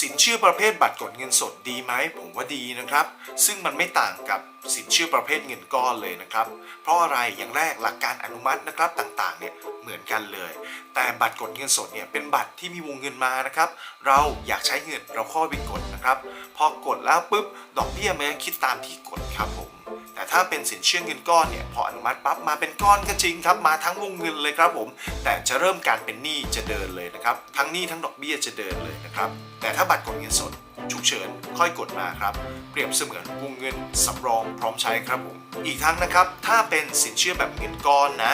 สินเชื่อประเภทบัตรกดเงินสดดีไหมผมว่าดีนะครับ ซึ่งมันไม่ต่างกับสินเชื่อประเภทเงินก้อนเลยนะครับ เพราะอะไรอย่างแรกหลักการอนุมัตินะครับต่างๆเนี่ยเหมือนกันเลย แต่บัตรกดเงินสดเนี่ยเป็นบัตรที่มีวงเงินมานะครับ เราอยากใช้เงินเราข้อไปกดนะครับ พอกดแล้วปุ๊บดอกเบี้ยมันคิดตามที่กดครับผม แต่ถ้าเป็นสินเชื่อเงินก้อนเนี่ยพออนุมัติปั๊บมาเป็นก้อนก็จริงครับมาทั้งวงเงินเลยครับผม แต่จะเริ่มการเป็นหนี้จะเดินเลยนะครับทั้งหนี้ทั้งดอกเบี้ยจะเดินเลยนะครับแต่ถ้าบัตรกดเงินสด ฉุกเฉินค่อยกดมาครับ เปรียบเสมือนวงเงินสำรองพร้อมใช้ครับผม อีกทั้งนะครับ ถ้าเป็นสินเชื่อแบบเงินก้อนนะ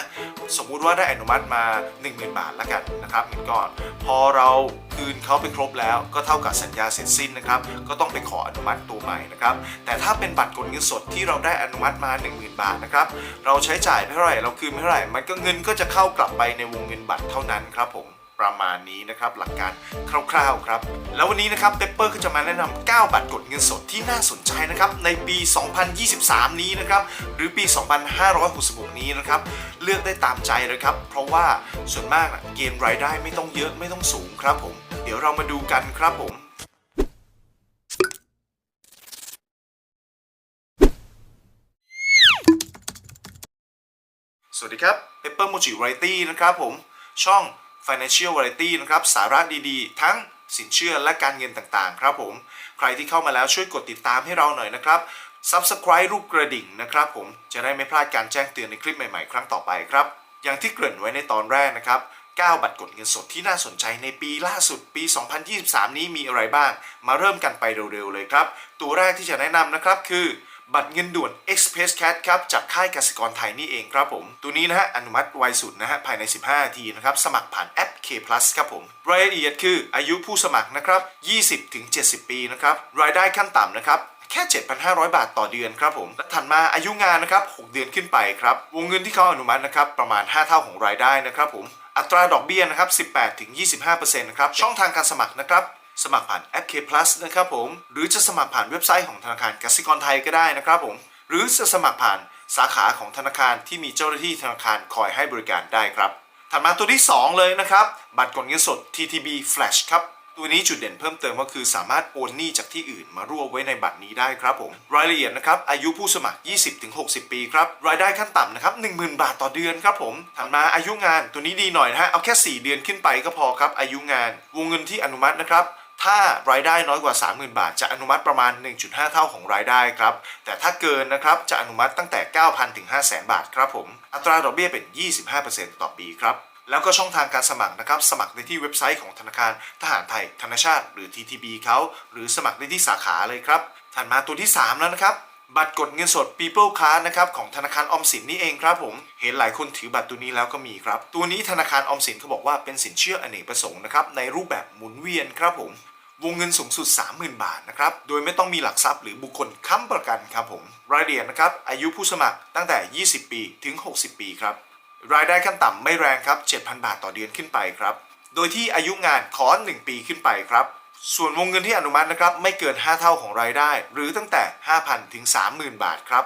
สมมุติว่าได้อนุมัติมา 10,000 บาทแล้วกันนะครับเงินก้อน พอเราคืนเขาไปครบแล้วก็เท่ากับสัญญาเสร็จสิ้นนะครับ ก็ต้องไปขออนุมัติตัวใหม่นะครับ แต่ถ้าเป็นบัตรกดเงินสดที่เราได้อนุมัติมา 10,000 บาทนะครับ เราใช้จ่ายไม่เท่าไหร่เราคืนไม่เท่าไหร่ มันก็เงินก็จะเข้ากลับไปในวงเงินบัตรเท่านั้นครับผม ประมาณนี้นะครับหลักการคร่าวๆครับ แล้ววันนี้นะครับเปเปอร์ก็จะมาแนะนำ9บัตรกดเงินสดที่น่าสนใจนะครับในปี 2023 นี้นะครับหรือปี 2566 นี้นะครับเลือกได้ตามใจเลยครับ เพราะว่าส่วนมากนะเกณฑ์รายได้ไม่ต้องเยอะไม่ต้องสูงครับผม เดี๋ยวเรามาดูกันครับผมสวัสดีครับ Pepper Mochi Variety นะครับผม ช่อง Financial Variety นะครับสาระดีๆ ทั้งสินเชื่อและการเงินต่างๆ ครับผม ใครที่เข้ามาแล้วช่วยกดติดตามให้เราหน่อยนะครับ Subscribe รูปกระดิ่งนะครับผมจะได้ไม่พลาดการแจ้งเตือนในคลิปใหม่ๆ ครั้งต่อไปครับ อย่างที่เกริ่นไว้ในตอนแรกนะครับ9บัตรกดเงินสดที่น่าสนใจในปีล่าสุดปี 2023 นี้มีอะไรบ้าง มาเริ่มกันไปเร็วๆเลยครับ ตัวแรกที่จะแนะนำนะครับคือ บัตรเงินด่วน Express c a s ครับจากค่ายกสิกรไทยนี่เองครับผม ตัวนี้นะฮะอนุมัติไวสุดนะฮะภายใน 15นาทีนะครับสมัครผ่านแอป K Plus ครับผม รายละเอียดคืออายุผู้สมัครนะครับ 20ถึง70 ปีนะครับรายได้ขั้นต่ำนะครับแค่ 7,500 บาทต่อเดือนครับผม และถัดมาอายุงานนะครับ 6 เดือนขึ้นไปครับ วงเงินที่เขาอนุมัตินะครับ ประมาณ 5 เท่าของรายได้นะครับผม อัตราดอกเบี้ยนะครับ 18ถึง25%นะครับ ช่องทางการสมัครนะครับ สมัครผ่านแอป K Plus นะครับผม หรือจะสมัครผ่านเว็บไซต์ของธนาคารกสิกรไทยก็ได้นะครับผม หรือจะสมัครผ่านสาขาของธนาคารที่มีเจ้าหน้าที่ธนาคารคอยให้บริการได้ครับ ถัดมาตัวที่ 2 เลยนะครับ บัตรกดเงินสด TTB Flash ครับ ตัวนี้จุดเด่นเพิ่มเติมก็คือสามารถโอนหนี้จากที่อื่นมารวบไว้ในบัตรนี้ได้ครับผม รายละเอียดนะครับ อายุผู้สมัคร 20-60 ปีครับ รายได้ขั้นต่ำนะครับ 10,000 บาทต่อเดือนครับผม ถัดมาอายุงานตัวนี้ดีหน่อยนะฮะ เอาแค่ 4 เดือนขึ้นไปก็พอครับ อายุงาน วงเงินที่อนุมัตินะครับ ถ้ารายได้น้อยกว่า 30,000 บาท จะอนุมัติประมาณ 1.5 เท่าของรายได้ครับ แต่ถ้าเกินนะครับจะอนุมัติตั้งแต่ 9,000 ถึง 500,000 บาทครับผม อัตราดอกเบี้ยเป็น 25%ต่อปีครับ แล้วก็ช่องทางการสมัครนะครับ สมัครได้ที่เว็บไซต์ของธนาคารทหารไทย ธนชาติ หรือ TTB เขาหรือสมัครได้ที่สาขาเลยครับ ถัดมาตัวที่ 3 แล้วนะครับบัตรกดเงินสด People Card นะครับของธนาคารออมสินนี่เองครับผมเห็นหลายคนถือบัตรตัวนี้แล้วก็มีครับ ตัวนี้ธนาคารออมสินเขาบอกว่าเป็นสินเชื่ออเนกประสงค์นะครับในรูปแบบหมุนเวียนครับผม วงเงินสูงสุด 30,000 บาทนะครับ โดยไม่ต้องมีหลักทรัพย์หรือบุคคลค้ำประกันครับผม รายละเอียดนะครับ อายุผู้สมัครตั้งแต่ 20 ปีถึง 60 ปีครับ รายได้ขั้นต่ำไม่แรงครับ 7,000 บาทต่อเดือนขึ้นไปครับ โดยที่อายุงานขอ 1 ปีขึ้นไปครับ ส่วนวงเงินที่อนุมัตินะครับไม่เกิน 5 เท่าของรายได้ หรือตั้งแต่ 5,000 ถึง 30,000 บาทครับ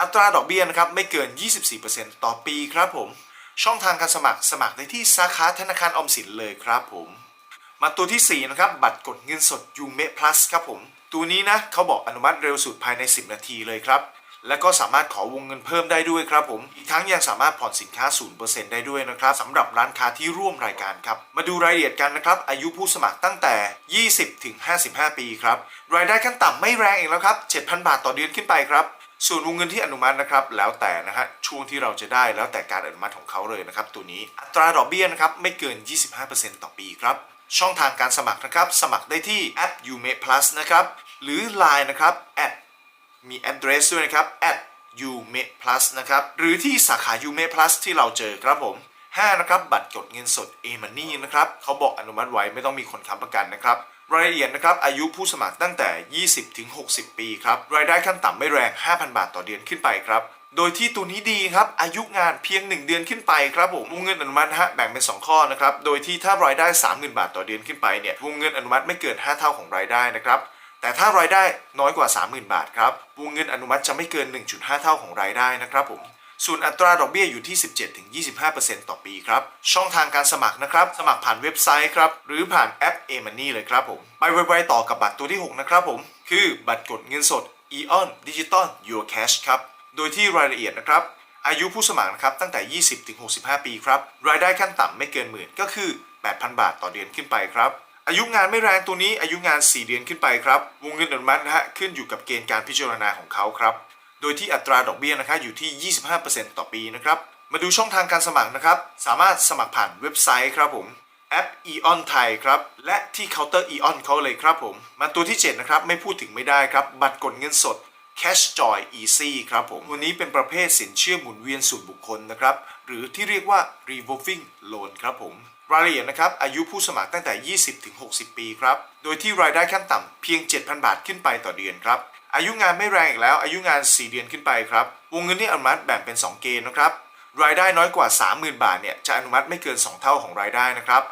อัตราดอกเบี้ยนะครับไม่เกิน 24%ต่อปีครับผม ช่องทางการสมัครสมัครได้ที่สาขาธนาคารออมสินเลยครับผม มาตัวที่ 4 นะครับ บัตรกดเงินสดยูเม plus ครับผม ตัวนี้นะเขาบอกอนุมัติเร็วสุดภายใน 10 นาทีเลยครับ และก็สามารถขอวงเงินเพิ่มได้ด้วยครับผม อีกทั้งยังสามารถผ่อนสินค้า 0%ได้ด้วยนะครับสำหรับร้านค้าที่ร่วมรายการครับ มาดูรายละเอียดกันนะครับ อายุผู้สมัครตั้งแต่ 20 ถึง 55 ปีครับ รายได้ขั้นต่ำไม่แรงเองแล้วครับ 7,000 บาทต่อเดือนขึ้นไปครับส่วนวงเงินที่อนุมัตินะครับแล้วแต่นะฮะช่วงที่เราจะได้แล้วแต่การอนุมัติของเขาเลยนะครับตัวนี้อัตราดอกเบี้ยนะครับไม่เกิน 25%ต่อปีครับ ช่องทางการสมัครนะครับ สมัครได้ที่แอป u m a Plus นะครับ หรือ Line นะครับ at มี address ด้วยนะครับ at u m a Plus นะครับ หรือที่สาขา u m a Plus ที่เราเจอครับผม 5 นะครับ บัตรกดเงินสด A-Money นะครับเขาบอกอนุมัติไว้ไม่ต้องมีคนค้ำประกันนะครับรายละเอียดนะครับ อายุผู้สมัครตั้งแต่ 20 ถึง 60 ปีครับ รายได้ขั้นต่ำไม่แรง 5,000 บาทต่อเดือนขึ้นไปครับ โดยที่ตัวนี้ดีครับ อายุงานเพียง 1 เดือนขึ้นไปครับผมวงเงินอนุมัติฮะแบ่งเป็น 2 ข้อนะครับ โดยที่ถ้ารายได้ 30,000 บาทต่อเดือนขึ้นไปเนี่ยวงเงินอนุมัติไม่เกิน 5 เท่าของรายได้นะครับ แต่ถ้ารายได้น้อยกว่า 30,000 บาทครับวงเงินอนุมัติจะไม่เกิน 1.5 เท่าของรายได้นะครับผมส่วนอัตราดอกเบี้ยอยู่ที่ 17-25%ต่อปีครับ ช่องทางการสมัครนะครับ สมัครผ่านเว็บไซต์ครับ หรือผ่านแอป a m o n e y เลยครับผม ไปไวๆต่อกับบัตรตัวที่ 6 นะครับผม คือบัตรกดเงินสด Eon Digital Your Cash ครับ โดยที่รายละเอียดนะครับอายุผู้สมัครนะครับตั้งแต่ 20ถึง65 ปีครับรายได้ขั้นต่ำไม่เกินหมื่นก็คือ 8,000 บาทต่อเดือนขึ้นไปครับอายุงานไม่แรงตัวนี้อายุงาน 4 เดือนขึ้นไปครับวงเงินอนุมัตินะฮะขึ้นอยู่กับเกณฑ์การพิจารณาของเขาครับโดยที่อัตราดอกเบี้ยนะครับอยู่ที่ 25%ต่อปีนะครับมาดูช่องทางการสมัครนะครับสามารถสมัครผ่านเว็บไซต์ครับผมแอป Eon ไทยครับและที่เคาน์เตอร์ Eon เขาเลยครับผมมาตัวที่ 7 นะครับไม่พูดถึงไม่ได้ครับบัตรกดเงินสด Cash Joy Easy ครับผมตัวนี้เป็นประเภทสินเชื่อหมุนเวียนส่วนบุคคลนะครับ หรือที่เรียกว่า revolving loan ครับผม รายละเอียดนะครับ อายุผู้สมัครตั้งแต่ 20ถึง60 ปีครับ โดยที่รายได้ขั้นต่ำเพียง 7,000 บาทขึ้นไปต่อเดือนครับ อายุงานไม่แรงอีกแล้ว อายุงาน 4 เดือนขึ้นไปครับ วงเงินที่อนุมัติแบ่งเป็น 2 เกณฑ์นะครับ รายได้น้อยกว่า 30,000 บาทเนี่ยจะอนุมัติไม่เกิน 2 เท่าของรายได้นะครับ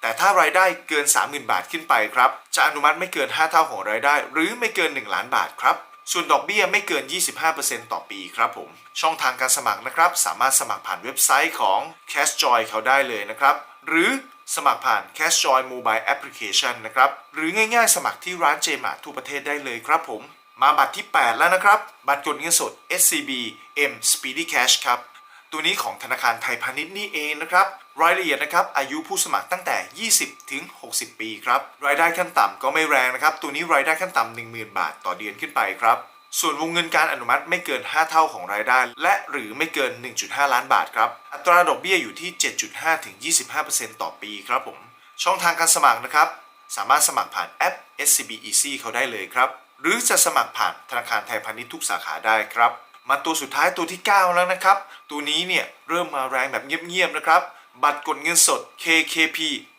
แต่ถ้ารายได้เกิน 30,000 บาทขึ้นไปครับ จะอนุมัติไม่เกิน 5 เท่าของรายได้ หรือไม่เกิน 1 ล้านบาทครับ ส่วนดอกเบี้ยไม่เกิน 25%ต่อปีครับผม ช่องทางการสมัครนะครับ สามารถสมัครผ่านเว็บไซต์ของ Cashjoy เขาได้เลยนะครับ หรือสมัครผ่าน Cashjoy Mobile Application นะครับ หรือง่ายๆ สมัครที่ร้าน JMart ทั่วประเทศได้เลยครับผม มาบัตรที่ 8 แล้วนะครับ บัตรกดเงินสด SCB M Speedy Cash ครับ ตัวนี้ของธนาคารไทยพาณิชย์นี่เองนะครับ รายละเอียดนะครับอายุผู้สมัครตั้งแต่ 20 ถึง 60 ปีครับ รายได้ขั้นต่ำก็ไม่แรงนะครับ ตัวนี้รายได้ขั้นต่ำ10,000 บาทต่อเดือนขึ้นไปครับส่วนวงเงินการอนุมัติไม่เกิน 5 เท่าของรายได้ และหรือไม่เกิน 1.5 ล้านบาทครับ อัตราดอกเบี้ยอยู่ที่ 7.5 ถึง 25%ต่อปีครับผม ช่องทางการสมัครนะครับ สามารถสมัครผ่านแอป SCB Easy เขาได้เลยครับ หรือจะสมัครผ่านธนาคารไทยพาณิชย์ทุกสาขาได้ครับ มาตัวสุดท้ายตัวที่ 9 แล้วนะครับ ตัวนี้เนี่ยเริ่มมาแรงแบบเงียบๆนะครับ บัตรกดเงินสด KKP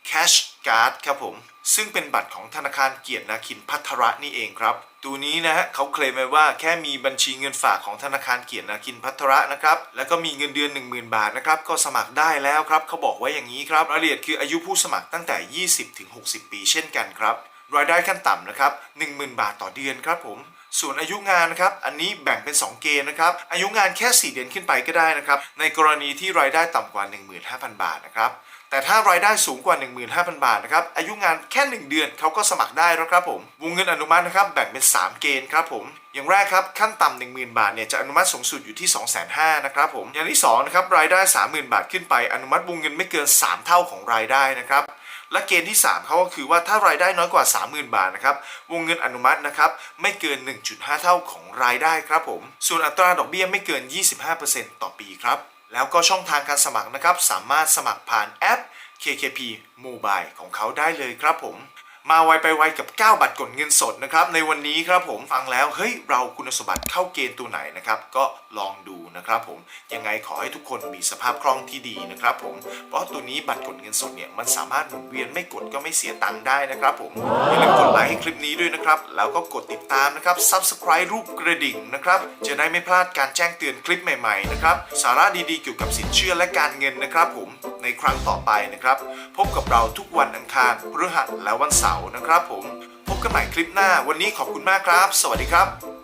Cash Card ครับผม ซึ่งเป็นบัตรของธนาคารเกียรตินาคินพัทระนี่เองครับ ตัวนี้นะฮะเขาเคลมไว้ว่าแค่มีบัญชีเงินฝากของธนาคารเกียรตินาคินพัทระนะครับ แล้วก็มีเงินเดือน 10,000 บาทนะครับ ก็สมัครได้แล้วครับ เขาบอกไว้อย่างนี้ครับรายละเอียดคืออายุผู้สมัครตั้งแต่ 20ถึง60 ปี เช่นกันครับ รายได้ขั้นต่ำนะครับ 10,000 บาทต่อเดือนครับผม ส่วนอายุงานนะครับอันนี้แบ่งเป็น 2 เกณฑ์นะครับอายุงานแค่ 4 เดือนขึ้นไปก็ได้นะครับในกรณีที่รายได้ต่ำกว่า 15,000 บาทนะครับแต่ถ้ารายได้สูงกว่า 15,000 บาทนะครับอายุงานแค่ 1 เดือนเขาก็สมัครได้แล้วครับผมวงเงินอนุมัตินะครับแบ่งเป็น 3 เกณฑ์ครับผมอย่างแรกครับขั้นต่ำ10,000 บาทเนี่ยจะอนุมัติสูงสุดอยู่ที่ 250,000นะครับผมอย่างที่2นะครับรายได้ 30,000 บาทขึ้นไป อนุมัติวงเงินไม่เกิน 3 เท่าของรายได้นะครับ และเกณฑ์ที่ 3เขาก็คือว่าถ้ารายได้น้อยกว่า 30,000 บาทนะครับวงเงินอนุมัตินะครับไม่เกิน 1.5 เท่าของรายได้ครับผม ส่วนอัตราดอกเบี้ยไม่เกิน 25%ต่อปีครับแล้วก็ช่องทางการสมัครนะครับสามารถสมัครผ่านแอป KKP Mobile ของเขาได้เลยครับผม มาไวไปไวกับ 9 บัตรกดเงินสดนะครับในวันนี้ครับผมฟังแล้วเฮ้ยเราคุณสมบัติเข้าเกณฑ์ตัวไหนนะครับก็ลองดูนะครับผมยังไงขอให้ทุกคนมีสภาพคล่องที่ดีนะครับผมเพราะตัวนี้บัตรกดเงินสดเนี่ยมันสามารถหมุนเวียนไม่กดก็ไม่เสียตังค์ได้นะครับผมอย่าลืมกดไลค์ให้คลิปนี้ด้วยนะครับแล้วก็กดติดตามนะครับ Subscribe รูปกระดิ่งนะครับจะได้ไม่พลาดการแจ้งเตือนคลิปใหม่ๆนะครับสาระดีๆเกี่ยวกับสินเชื่อและการเงินนะครับผม ในครั้งต่อไปนะครับ พบกับเราทุกวันอังคารพฤหัสและวันเสาร์นะครับผม พบกันใหม่คลิปหน้าวันนี้ขอบคุณมากครับ สวัสดีครับ